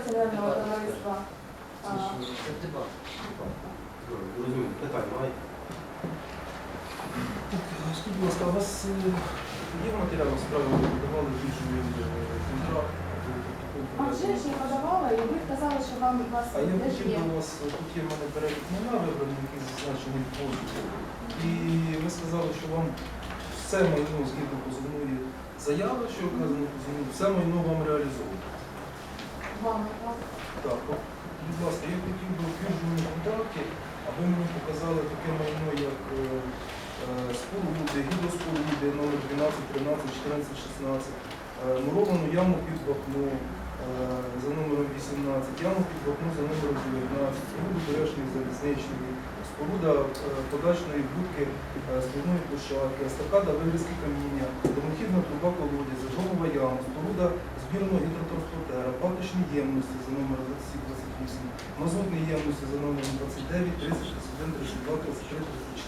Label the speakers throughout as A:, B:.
A: акціонерного товариства. а,
B: Це дебат.
C: Розумію, питання маєте?
D: Скажіть, будь ласка, у вас є матеріали справи, ви подавали більшовий контракт?
A: А вже ж я подавала, і ви сказали, що вам у вас
D: А я
A: теж
D: хотів
A: є.
D: у вас, тут є в мене перелік майна вибраний, який зазначений в позові. І ви сказали, що вам все майно згідно позовної заяви, що вказано в позовній, все майно вам реалізовано.
A: Так?
D: От, будь ласка, я хотів би в біржовому аби мені показали таке майно, як е, е, споруди, гідроспоруди номер 12, 13, 14, 16, е, муровану яму під вапно е, за номером 18, яму під вапно за номером 19, споруду бережної залізничної, споруда е, подачної будки е, площадки, естакада вигрузки каміння, домохідна труба колодязя, жолова яма, споруда збірного гідротранспортера, паточні ємності за номером 2728, мазутні ємності за номером 29, 30, 31, 32, 33,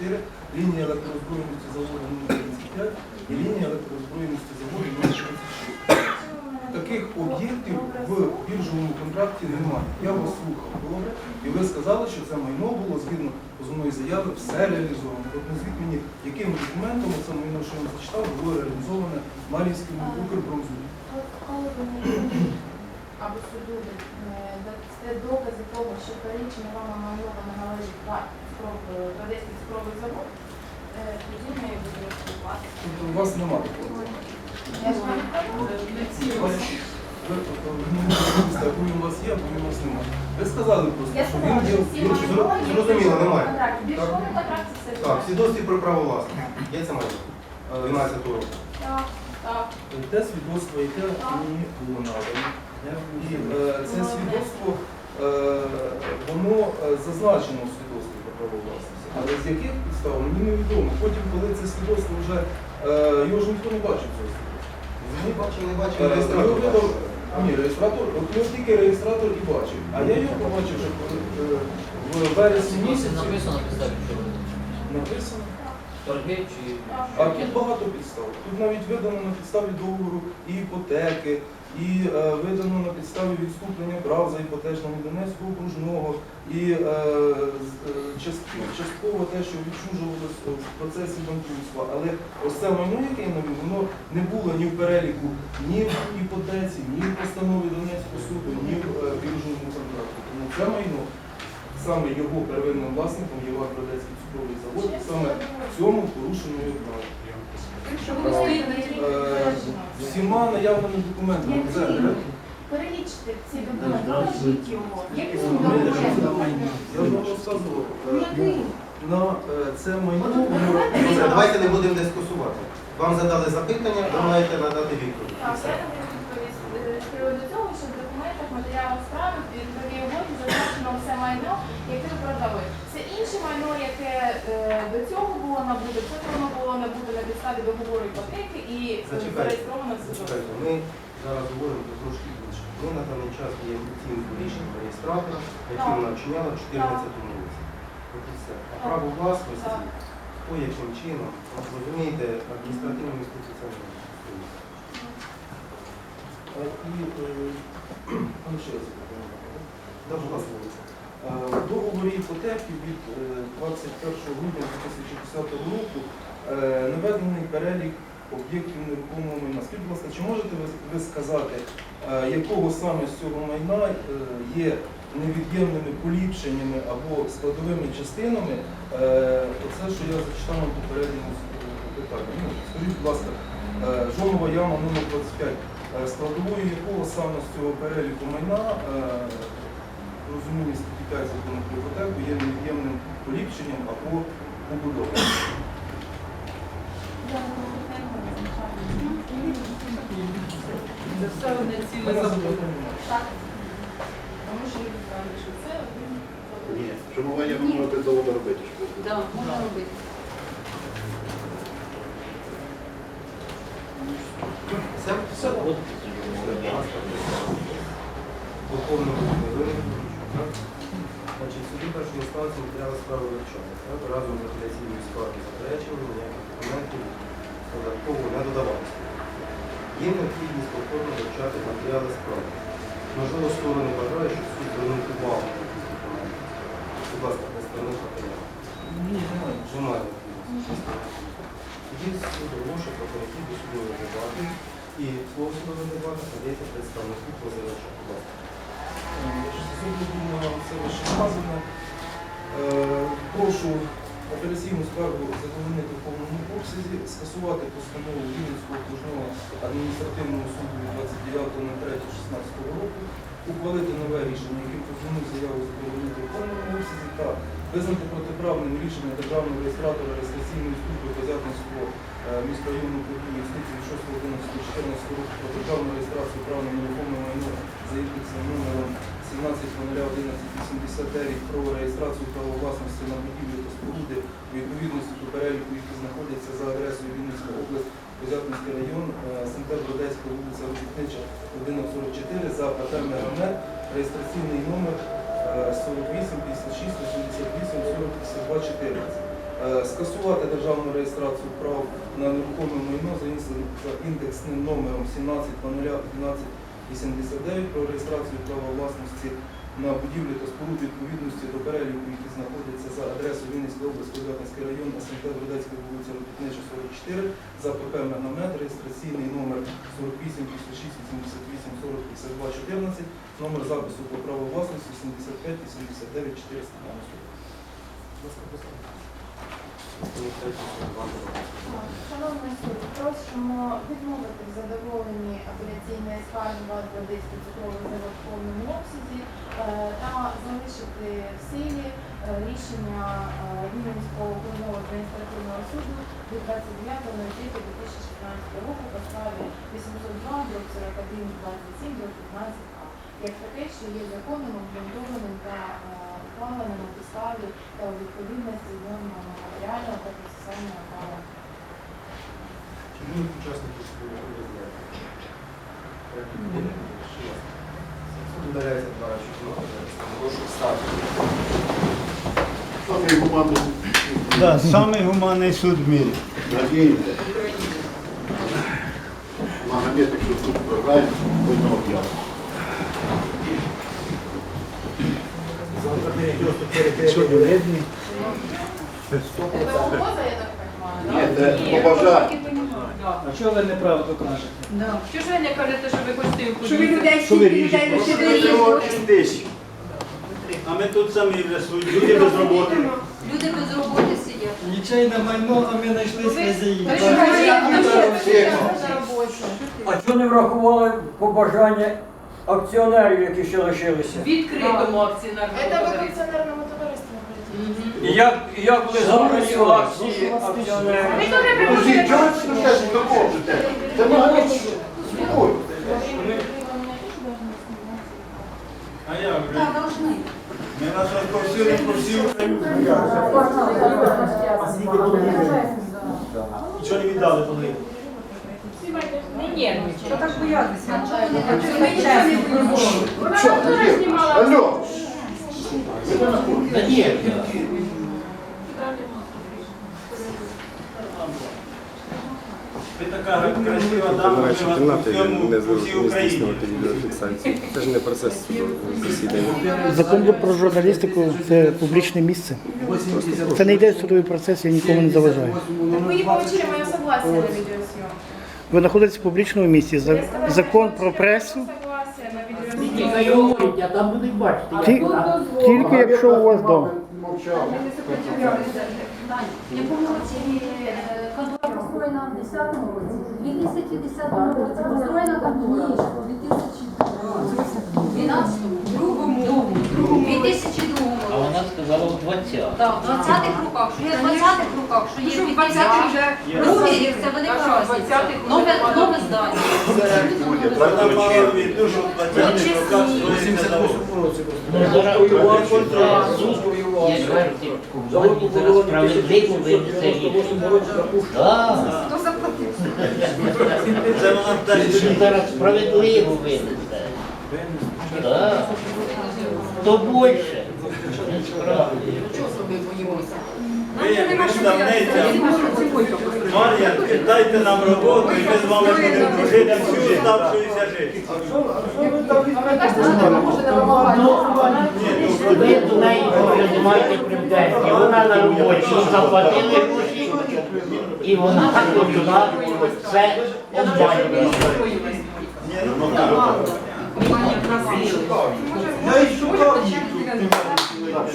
D: 34, лінія електрозброєності заводу номер 35 і лінія електрозброєності заводу номер 36. Таких об'єктів в біржовому контракті немає. Я вас слухав добре, і ви сказали, що це майно було згідно позовної заяви, все реалізовано. От назвіть мені, яким документом це майно, що я зачитав, було реалізоване Мар'їнським Укрбронзу.
A: От коли ви або суду е, дасте докази того, що перелічення вам не належить два спроби, до 10 спроби завод, е, тоді ми будемо.
D: Тобто у вас немає такого.
A: Я ж вам кажу,
D: У вас- є, або у немає. Ви сказали просто,
A: я
D: що
A: сказала, що всі
D: він-
A: майно є
C: зрозуміло, немає.
A: Більше
C: Так,
A: знає.
C: свідоцтві про право власності. Є це майно?
D: Е,
C: 12 року.
A: Так, так.
D: Те свідоцтво, яке мені було надано. І е, це свідоцтво, е, воно е, зазначено в свідоцтві про право власності. Але з яких підстав, мені невідомо. Потім, коли це свідоцтво вже, е, його ж ніхто не бачив цього свідоцтва.
C: Не бачив,
D: Е,
C: реєстратор
D: його. Ні, реєстратор, от його тільки реєстратор і бачив. А я його побачив вже в вересні місяці.
B: написано Торги чи
D: А тут багато підстав. Тут навіть видано на підставі договору і іпотеки, і е, видано на підставі відступлення прав за іпотечного Донецького окружного, і е, з- е, частково, те, що відчужувалось в процесі банкрутства. Але ось це майно, яке я навів, воно не було ні в переліку, ні в іпотеці, ні в постанові Донецького суду, ні в е, біржовому контракту. Тому це майно саме його первинним власником є Вагродецький цукровий завод, і саме в цьому порушено його право. Е. Всіма наявними документами. Це
A: Перелічте ці документи, покажіть його. Які
D: Ну,
A: документи?
D: я вам розказував. е,
A: Який?
D: На е, це майно воно-
C: Добре, давайте не будемо дискусувати. Вам задали запитання, ви маєте надати відповідь. І
A: Так,
C: все.
A: я тобі відповість е, з приводу цього, що в документах матеріалах справи зазначено все майно, яке ви продали. Все інше майно, яке е, до цього було набуде, це воно було набуде на підставі договору іпотеки і е, зареєстровано в.
C: Зачекайте, ми зараз говоримо про трошки більше. Ми на даний час є оцінку рішення реєстратора, яке вона вчиняла в 2014 році. От і все. А право власності, то яким чином, от розумієте, адміністративним інституціям.
D: Е, І е, ще раз запитання.
C: Да, будь ласка.
D: Е, В договорі іпотеки від е, 21 грудня 2010 року е, наведений перелік об'єктів нерухомого майна. Скажіть, будь ласка, чи можете ви, сказати, е, якого саме з цього майна е, є невід'ємними поліпшеннями або складовими частинами? Е, Оце, що я зачитав на попередньому е, питанні. Ну, Скажіть, будь ласка, е, жонова яма номер 25 е, складовою якого саме з цього переліку майна розуміння статті 5 закону про іпотеку є невід'ємним поліпшенням або побудовою.
A: Я
E: Це все одне
D: У
E: ціле
D: немає.
A: Так. Тому що я відправлю, що це один.
F: Ні, шанування ви можете заводу робити.
E: Так, можна робити.
C: Все?
D: Все.
C: Духовно? Значить, суді першої інстанції справи вивчали. Так? Разом з апеляційною скаргою заперечення, ніяких документів додатково не додавалося. Є необхідність повторно вивчати матеріали справи. Можливо, сторони бажають, щоб суд звернув увагу. на ці документи. Будь ласка, представник матеріалу.
D: Ні, немає.
C: Немає. Тоді суд оголошує про перехід до судової дебати. І слово судової дебати надається представнику позивача. Будь ласка.
D: Сьогодні це вище сказане. Е, Прошу апеляційну скаргу задовольнити в повному обсязі, скасувати постанову Вінницького окружного адміністративного суду від 29.03.16 року, ухвалити нове рішення, яким пропонує заяву задовольнити в повному обсязі та визнати протиправним рішення державного реєстратора реєстраційної служби Козятинського е, міськрайонного управління від 6.11.14 року про державну реєстрацію права на нерухоме майно за індексом номером 17.01.1189 про реєстрацію права власності на будівлі та споруди у відповідності до переліку, які знаходяться за адресою Вінницька область, Козятинський район, е, СМТ Бродецька, вулиця Робітнича, 1144 за ПТ Мегамет, реєстраційний номер е, 48 56 88 40 52 14. Е, Скасувати державну реєстрацію прав на нерухоме майно за індекс- за індексним номером 17.00.11 89 про реєстрацію права власності на будівлі та споруди відповідності до переліку, які знаходяться за адресою Вінницька область, Козятинський район, СМТ Бродецька вулиця Робітнича, 44, за ПП Мегамет, реєстраційний номер 48 56 88 40 52 14, номер запису по праву власності 75 89 490.
C: Будь ласка, представник. Представник третього суду, вам будь ласка.
A: Шановний суд, просимо відмовити в задоволенні вас Гвардейський цукровий завод в повному обсязі е, та залишити в силі е, рішення е, Вінницького окружного адміністративного суду від 29.03.2016 року по справі 802 до 41 27 до 15 а як таке, що є законним, обґрунтованим та е, ухваленим на підставі та у відповідності нормами матеріального та процесуального права.
C: Будуть учасники судового розгляду? Суд удаляється два речі. Прошу встати.
F: Самий гуманний
E: Да, самый гуманный суд в мире.
F: надіємося. Магомед, якщо тут програє, одного дня.
A: Це угроза, я так
F: Ні,
A: розумію?
F: це побажання.
E: А чого ви неправду кажете?
G: Чого ж ви не кажете, що ви хочете їм
H: Що ви людей
E: Що ви ріжете?
H: людей лишили?
E: А ми тут самі вже свої люди без роботи.
G: Люди без роботи сидять.
E: Нічейне майно, а ми знайшли хазяїн.
A: Ви що, ви що.
I: А чого не врахували побажання акціонерів, які ще лишилися?
G: Відкритому акціонерному
A: Це ви в
G: товариству.
A: акціонерному товаристві працюєте.
I: І як, і як були забрані акції акціонерів?
A: Ви теж
F: Друзі, чого ви це допоможете? Це Магомед. Спокійно.
E: А як же? Ми нас розповсюдимо по всій Україні. Нічого не віддали коли?
G: Не нервничайте.
H: Так боятися.
F: Алло. Ви не знаходите?
B: Та ні,
E: Ви така красива дама, вас по всій Україні.
J: Це ж не процес засідання.
K: Закон про журналістику це публічне місце. Це не йде судовий процес, я нікому не заважаю.
A: Ви не получили моє согласие на відеосйомку.
K: Ви знаходитесь в публічному місці. Закон про пресу
B: тільки
K: якщо у вас вдома.
F: Мовчав.
L: В якому році е, контора в 10-му році? В 2010 році построєна контора. В 2012 другому. Другому. 2002
B: А вона сказала у 20.
L: Так, в 20-х роках, що є в 20-х роках, що є в 20-х вже другий рік, це велика
G: Так, що,
L: разниця.
G: 20-х
L: Нове, нове здання.
E: Вона мала
F: чи-
E: що в 20-х роках створився завод.
B: Ну, зараз я ти зараз справедливо винесе рішення.
H: Хто заплатив?
E: Це вона
B: ти зараз справедливо винесе. Так. То більше.
G: Чого собі боїмося?
E: Ви як представниця Мар'янки, дайте нам роботу і ми з вами будемо дружити всю оставшуюся життя.
B: Ви до неї не маєте претензій. Вона на роботі, їй заплатили гроші, і вона туди все обманює.
E: Я і шукав їх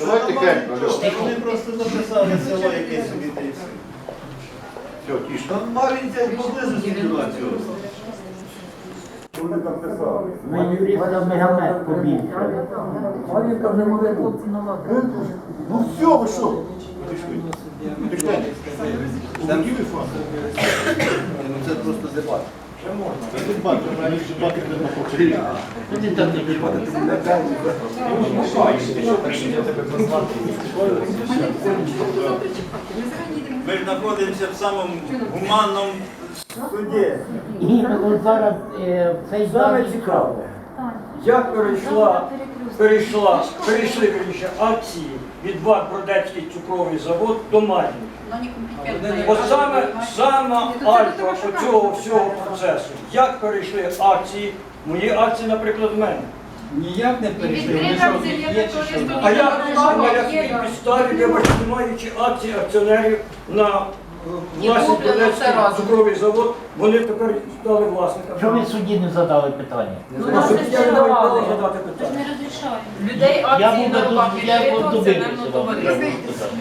F: Давай тихенько, Льо.
E: Вони просто записали село якесь собі та й все.
F: Все, тише.
E: Там Мар'їнця була цього.
F: Що вони там писали?
B: Ми юриста мегамет побільше.
F: Ну все, ви що? Ти ж так. Там є факт? Ну це просто дебат. Це дебат,
E: знаходимося в самому гуманному суді.
B: І от зараз е, цей
I: Саме
B: захід
I: цікаве, як перейшла, перейшла, перейшли вірніше, акції від ВАК Бродецький цукровий завод до Мар'їнки. От саме, сама альфа цього всього процесу. Як перейшли акції, мої акції, наприклад, в мене.
E: Ніяк не перейшли. Вони що,
G: акція,
E: є чи що?
I: А я на якій підставі, вибачте, не маючи акції акціонерів на е, власний
G: куплено все разом.
I: цукровий завод, вони тепер стали власниками.
B: Що ви судді не задали питання?
I: Ну, щоб я не маю права задати питання.
G: Людей
B: Я
G: акції
B: був
G: на руках
B: я
G: відкрито
B: був
G: акціонерного товариства.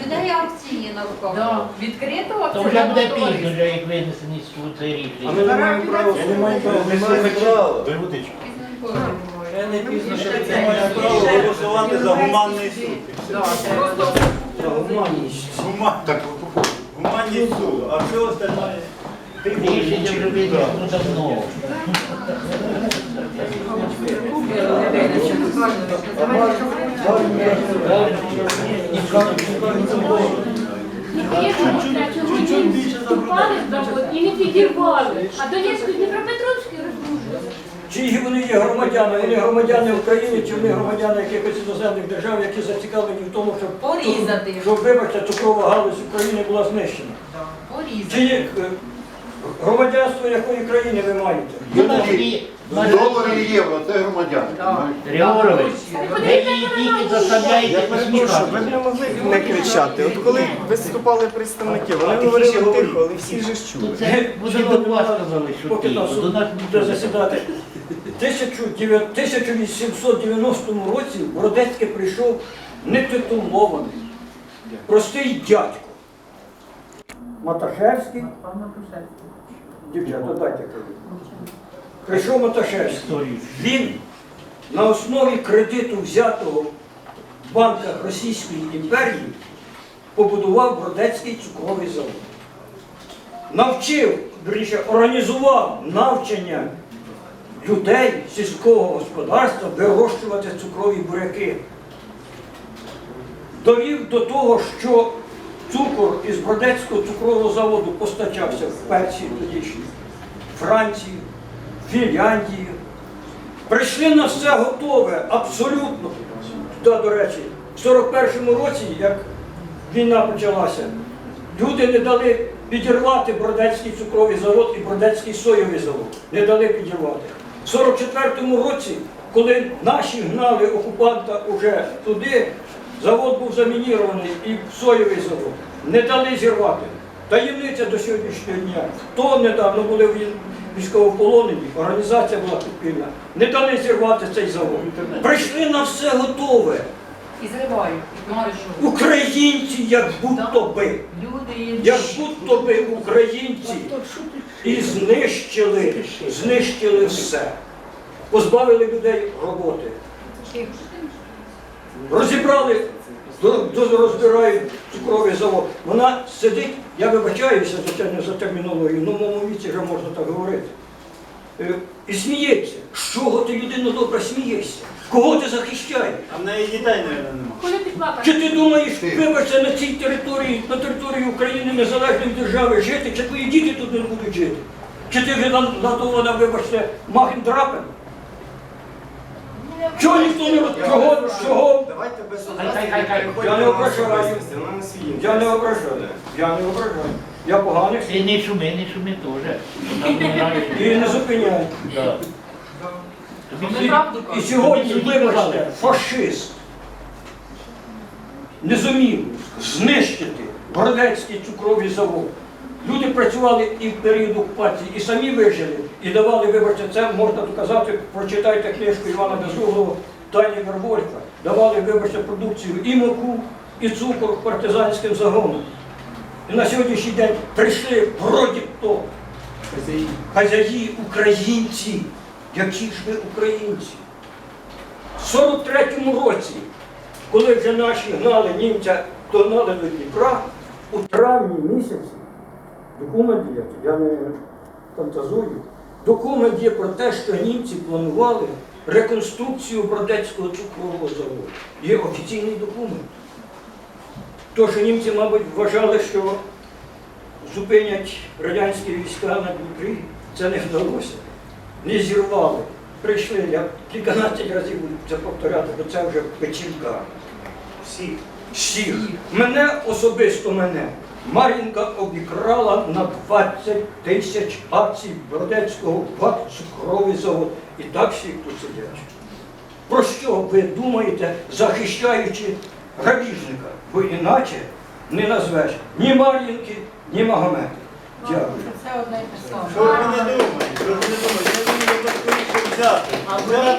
L: Людей акції є на руках.
G: Да, Відкрито
B: То вже буде
G: акціонерного
B: пізно,
G: товариства.
B: вже як винесені з суду це
I: А
B: рішення.
I: ми не маємо права, ми не маємо права.
E: Маємо
F: водичку.
E: Ще не пізно, що ми маємо право голосувати за гуманний суд.
G: Да, Просто
E: Гуман-
F: Так,
E: Гуманний суд, а все остальное...
B: Рішення вже винесено давно.
E: Чуть-чуть більше
G: вступали і не підірвали. А Донецьку Дніпропетровський розрушили.
I: Чиї вони є громадяни? Вони громадяни України чи вони громадяни якихось іноземних держав, які зацікавлені в тому, щоб,
G: Порізати.
I: щоб вибачте, цукрова галузь України була знищена.
G: Порізати.
I: Чи є е, громадянство якої країни ви маєте?
B: Наші-
F: і євро, це громадяни.
B: Григорович, ви її тільки заставляєте посміхатися.
H: не могли не кричати. От коли виступали представники, вони говорили тихо, але всі ж чули.
B: То це буде до вас сказали, що
I: Поки
B: тихо,
I: нас
B: до нас
I: буде засідати. В 1890 році в Бродецьке прийшов нетитулований, простий дядько. Маташевський. Дівчата, дайте кажу. Прийшов Маташевський. Він на основі кредиту, взятого в банках Російської імперії, побудував Бродецький цукровий завод. Навчив, вірніше, організував навчання людей сільського господарства вирощувати цукрові буряки. Довів до того, що цукор із Бродецького цукрового заводу постачався в Персії тодішній, Франції, Фінляндії. Прийшли на все готове, абсолютно. Та, до речі, в 41-му році, як війна почалася, люди не дали підірвати Бродецький цукровий завод і Бродецький соєвий завод. Не дали підірвати. В 44-му році, коли наші гнали окупанта уже туди, завод був замінірований і соєвий завод. Не дали зірвати. Таємниця до сьогоднішнього дня. Хто недавно були в військовополонені, організація була підпільна, не дали зірвати цей завод. Прийшли на все готове.
G: І зривають.
I: Українці, як будто би,
G: Люди
I: як будто би українці і знищили, знищили все. Позбавили людей роботи. Розібрали, розбирають цукровий завод. Вона сидить, я вибачаюся звичайно за термінологію, ну в моєму віці вже можна так говорити. Е, І сміється. З чого ти людина добра смієшся? Кого ти захищаєш?
E: А в неї дітей, мабуть, нема.
G: Коли ти плакав?
I: Чи ти думаєш, вибачте, на цій території, на території України незалежної держави жити, чи твої діти тут не будуть жити? Чи ти вже надована, вибачте, махін драпен? Чого ніхто не чого, чого?
C: Давайте без.
I: Я не ображаю. Я не ображаю. Я не ображаю. Я поганий
B: І не шуми, не шуми теж.
I: І не зупиняю.
B: Да.
I: І, сьогодні, вибачте, фашист не зумів знищити Бродецький цукровий завод. Люди працювали і в період окупації, і самі вижили, і давали, вибачте, це можна доказати, прочитайте книжку Івана Безуглого Тайні Вервольфа, давали, вибачте, продукцію і муку, і цукор партизанським загонам. І на сьогоднішній день прийшли вроді то хазяї українці. Які ж ви українці? В 43-му році, коли вже наші гнали німця, догнали до Дніпра, у травні місяці, документ є, я не фантазую, документ є про те, що німці планували реконструкцію Бродецького цукрового заводу. Є офіційний документ. То, що німці, мабуть, вважали, що зупинять радянські війська на Дніпрі, це не вдалося. Не зірвали. Прийшли, я кільканадцять разів буду це повторяти, бо це вже печінка. Всіх. Всіх. Мене особисто мене. Мар'їнка обікрала на 20 тисяч акцій Бродецького ВАК цукровий завод. І так всі тут сидять. Про що ви думаєте, захищаючи грабіжника? Бо іначе не назвеш ні Мар'їнки, ні Магомета. Дякую.
L: Це одне і те саме.
E: Що ви не думаєте? Що ви не думаєте? Я думаю, що. Взяти